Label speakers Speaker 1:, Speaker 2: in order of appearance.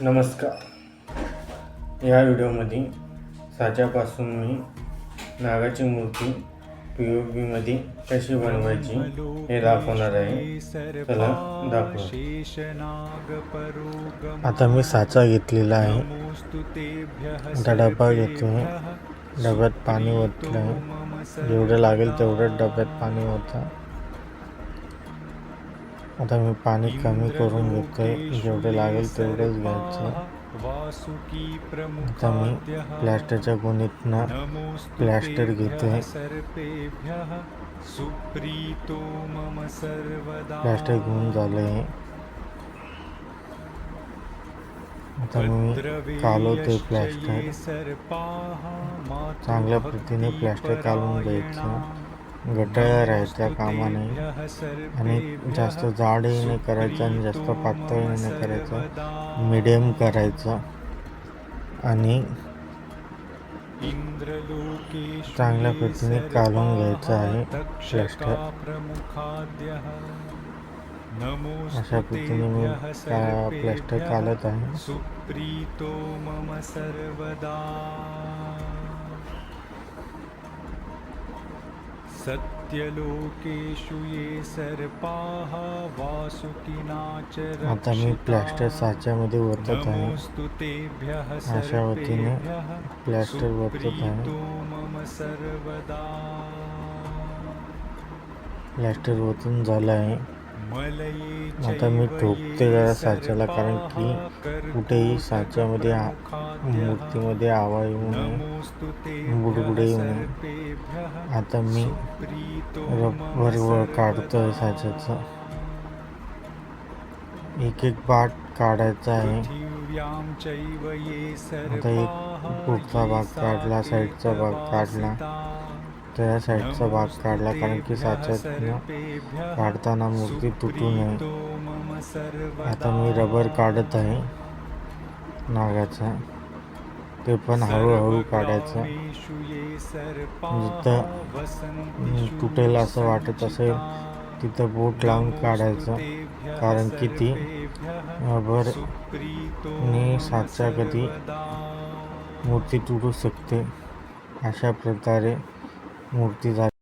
Speaker 1: नमस्कार. या व्हिडिओमध्ये साच्यापासून मी नागाची मूर्ती पी ओ बीमध्ये कशी बनवायची हे दाखवणार आहे. चला दाखवू.
Speaker 2: आता मी साचा घेतलेला आहे. आता डबा घेतो डब्यात पाणी ओतलं जेवढं लागेल तेवढं डब्यात पाणी ओता आता मी पाणी कमी करून घेतोय. जेवढं लागेल तेवढेच घ्यायचं. आता मी प्लॅस्टरच्या गुणीतनं प्लॅस्टर घेतोय. प्लॅस्टर घेऊन झालं आहे आता मी कालवतोय प्लॅस्टर. चांगल्या पद्धतीने प्लॅस्टर कालून घ्यायचं. गटाया राहायच्या कामाने. आणि जास्त जाडही नाही करायचं आणि जास्त पातळही नाही करायचं. मिडियम करायचं. आणि चांगल्या पद्धतीने काढून घ्यायचं आहे. प्लॅस्टर अशा पद्धतीने मी प्लॅस्टर काढत आहे.
Speaker 3: सत्यलोकेषु ये सर्पाः वासुकिनाचर
Speaker 2: आता मी प्लॅस्टर साच्यामध्ये ओतत आहे.
Speaker 3: नमोऽस्तु तेभ्यः
Speaker 2: अशा वतीने प्लॅस्टर ओतत आहे.
Speaker 3: मम सर्वदा।
Speaker 2: प्लॅस्टर ओतून झालं आहे आता मी ठोकते जरा साच्याला कारण की कुठेही साच्यामध्ये मूर्तीमध्ये आवा येऊ नये बुडबुडे येऊ नये. आता मी रबर काढतोय
Speaker 3: सर्वदा.
Speaker 2: साच्याचं एक एक बाट काढायचा आहे आता एक पुढचा भाग काढला साईडचा भाग काढला
Speaker 3: सात्विकवासिता.
Speaker 2: त्या साईडचा भाग काढला कारण की साच्यातनं काढताना मूर्ती तुटू नये. आता मी रबर काढत आहे नागाचा. ते पण हळूहळू काढायचं. जिथं तुटेल असं वाटत असेल तिथं बोट लावून काढायचं. कारण की ती रबर मी साचा कधी मूर्ती तुटू शकते. अशा प्रकारे मूर्ती झाली